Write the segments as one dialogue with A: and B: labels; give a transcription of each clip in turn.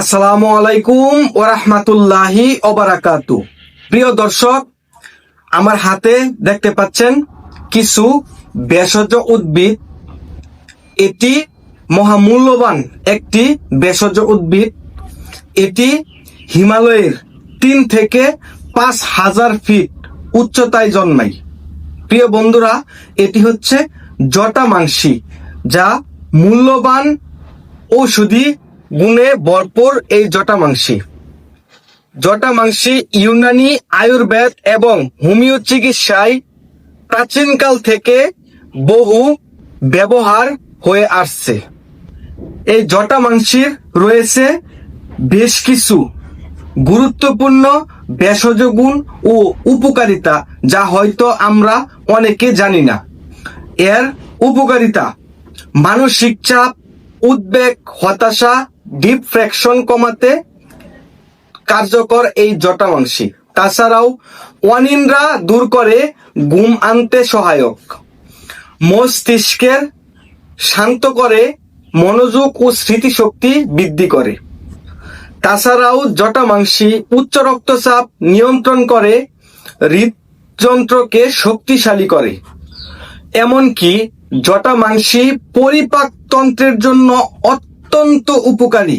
A: আসসালামু আলাইকুম ওরহমাতুল্লাহি ওবারাকাতু প্রিয় দর্শক, আমার হাতে দেখতে পাচ্ছেন কিছু ভেষজ উদ্ভিদ। এটি মহামূল্যবান একটি ভেষজ উদ্ভিদ। এটি হিমালয়ের তিন থেকে পাঁচ হাজার ফিট উচ্চতায় জন্মায়। প্রিয় বন্ধুরা, এটি হচ্ছে জটা মাংসী, যা মূল্যবান ঔষধি গুণে ভরপুর এই জটা মাংসী। জটা মাংসী ইউনানি, আয়ুর্বেদ এবং হোমিও চিকিৎসায় প্রাচীনকাল থেকে বহু ব্যবহার হয়ে আসছে। এই জটা মাংসির রয়েছে বেশ কিছু গুরুত্বপূর্ণ ভেষজ গুণ ও উপকারিতা যা হয়তো আমরা অনেকে জানি না। এর উপকারিতা, মানসিক চাপ, উদ্বেগ, হতাশা ডিপ্রেকশন কমাতে কার্যকর এই জটামাংসী তাছাড়াও অনিন্দ্রা দূর করে ঘুম আনতে সহায়ক। মস্তিষ্কের শান্ত করে মনোযোগ ও স্মৃতিশক্তি বৃদ্ধি করে। তাছাড়াও জটামাংসী উচ্চ রক্তচাপ নিয়ন্ত্রণ করে, হৃদযন্ত্রকে শক্তিশালী করে। এমনকি জটামাংসী পরিপাকতন্ত্রের জন্য অত্যন্ত উপকারী।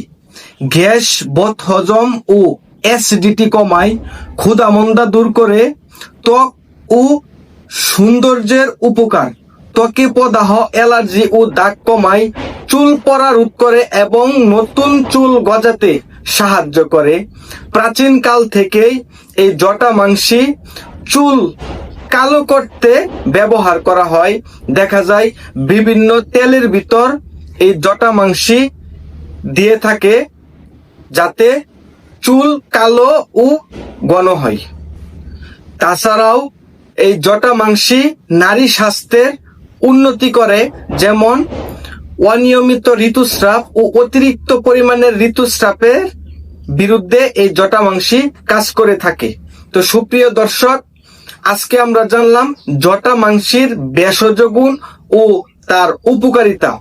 A: গ্যাস বদ হজম ও অ্যাসিডিটি কমায়, ক্ষুধামন্দা দূর করে, ত্বক ও সৌন্দর্যের উপকার। ত্বকে প্রদাহ, অ্যালার্জি ও দাগ কমায়, চুল পড়া রোধ করে এবং নতুন চুল গজাতে সাহায্য করে। প্রাচীন কাল থেকেই এই জটা মাংসী চুল কালো করতে ব্যবহার করা হয়। দেখা যায় বিভিন্ন তেলের ভিতর এই জটা মাংসী দিয়ে থাকে যাতে চুল কালো ও ঘন হয়। তাছাড়াও এই জটা মাংসী নারী স্বাস্থ্যের উন্নতি করে, যেমন অনিয়মিত ঋতুস্রাব ও অতিরিক্ত পরিমাণের ঋতুস্রাবের বিরুদ্ধে এই জটা মাংসী কাজ করে থাকে। তো সুপ্রিয় দর্শক, আজকে আমরা জানলাম জটা মাংসির ভেষজ গুণ ও তার উপকারিতা।